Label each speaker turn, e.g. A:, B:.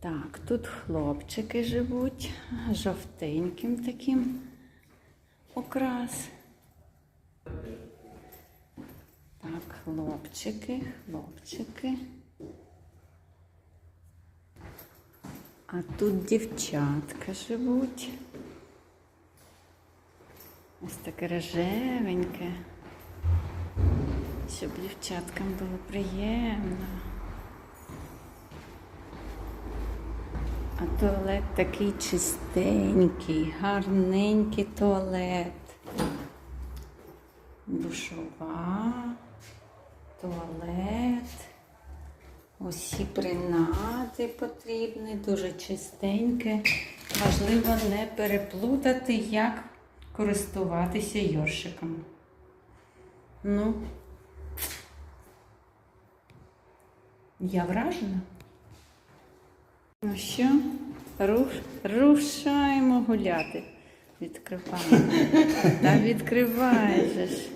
A: Так, тут хлопчики живуть, жовтеньким таким окрас. Так, хлопчики, хлопчики. А тут дівчатка живуть. Ось таке рожевеньке. Щоб дівчаткам було приємно. А туалет такий чистенький, гарненький туалет. Душова, туалет. Усі принади потрібні, дуже чистеньке. Важливо не переплутати, як користуватися йоршиком. Ну, я вражена. Ну що, руш, рушаємо гуляти. Відкриваємо. Та відкривай же ж.